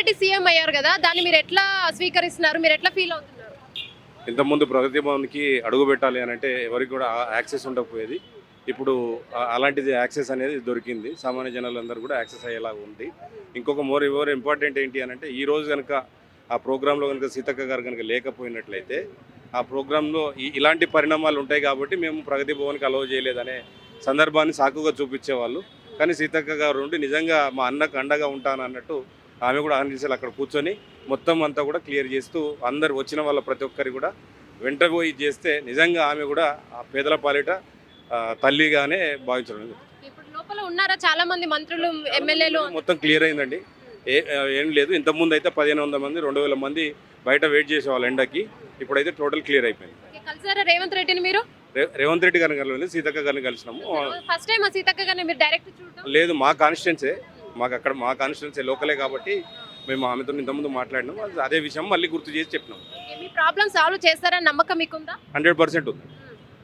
Reddy CM అయ్యారు కదా దాన్ని మీరు ఎట్లా స్వీకరిస్తున్నారు? మీరు ఎట్లా ఫీల్ అవుతున్నారు? ఇంతకుముందు ప్రగతి భవన్కి అడుగు పెట్టాలి అని అంటే ఎవరికి కూడా యాక్సెస్ ఉండకపోయేది. ఇప్పుడు అలాంటిది యాక్సెస్ అనేది దొరికింది. సామాన్య జనాలందరూ కూడా యాక్సెస్ అయ్యేలాగా ఉంది. ఇంకొక మోర్ ఎవరు ఇంపార్టెంట్ ఏంటి అని అంటే ఈ రోజు కనుక ఆ ప్రోగ్రాంలో కనుక సీతక్క గారు కనుక లేకపోయినట్లయితే ఆ ప్రోగ్రాంలో ఇలాంటి పరిణామాలు ఉంటాయి కాబట్టి మేము ప్రగతి భవన్కి అలౌ చేయలేదనే సందర్భాన్ని సాకుగా చూపించేవాళ్ళు. కానీ సీతక్క గారు ఉండి నిజంగా మా అన్నకు అండగా ఉంటాను అన్నట్టు ఆమె కూడా ఆనందించాలి అక్కడ కూర్చొని. మొత్తం అంతా కూడా క్లియర్ చేస్తూ అందరు వచ్చిన వాళ్ళ ప్రతి ఒక్కరి కూడా వెంట పోయి చేస్తే నిజంగా ఆమె కూడా ఆ పేదల పాలిట తల్లిగానే భావించడం. ఇప్పుడు లోపల ఉన్నారా చాలా మంది మంత్రులు ఎమ్మెల్యేలు? మొత్తం క్లియర్ అయిందండి. ఏ ఏం లేదు. ఇంతకుముందు అయితే పదిహేను వందల మంది రెండు వేల మంది బయట వెయిట్ చేసేవాళ్ళు ఎండకి. ఇప్పుడైతే టోటల్ క్లియర్ అయిపోయింది. కలిసారా రేవంత్ రెడ్డిని మీరు? రేవంత్ రెడ్డి గారిని కలవలేదు సీతక్క గారిని కలిసినాము. ఫస్ట్ టైం సీతక్క గారిని మీరు డైరెక్ట్ చూడడం? లేదు మా కాన్స్టిట్యున్సే మాకు అక్కడ మా కాన్స్టిట్యున్సీ లోకలే కాబట్టి మేము ఆమెతో ఇంతకుముందు మాట్లాడినాము అదే విషయం మళ్ళీ గుర్తు చేసి చెప్పినాం. మీ సాల్వ్ చేస్తారని నమ్మకం మీకుందా? హండ్రెడ్ పర్సెంట్ ఉంది.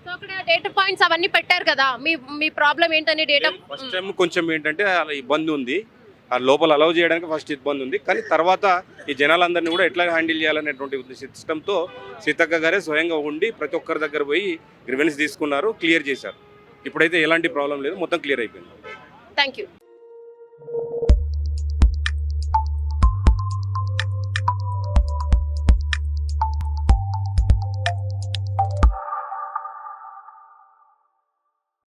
సో అక్కడ డేటా పాయింట్స్ అవన్నీ పెట్టారు కదా. మీ మీ ప్రాబ్లం ఏంటని డేటా ఫస్ట్ టైం కొంచెం ఏంటంటే అలా ఇబ్బంది ఉంది. ఆ లోపల అలౌ చేయడానికి ఫస్ట్ ఇబ్బంది ఉంది. కానీ తర్వాత ఈ జనాలందరినీ కూడా ఎట్లా హ్యాండిల్ చేయాలనేటువంటి సిస్టంతో సీతక్క గారే స్వయంగా ఉండి ప్రతి ఒక్కరి దగ్గర పోయి గ్రివెన్స్ తీసుకున్నారు క్లియర్ చేశారు. ఇప్పుడైతే ఎలాంటి ప్రాబ్లం లేదు. మొత్తం క్లియర్ అయిపోయింది. Thank you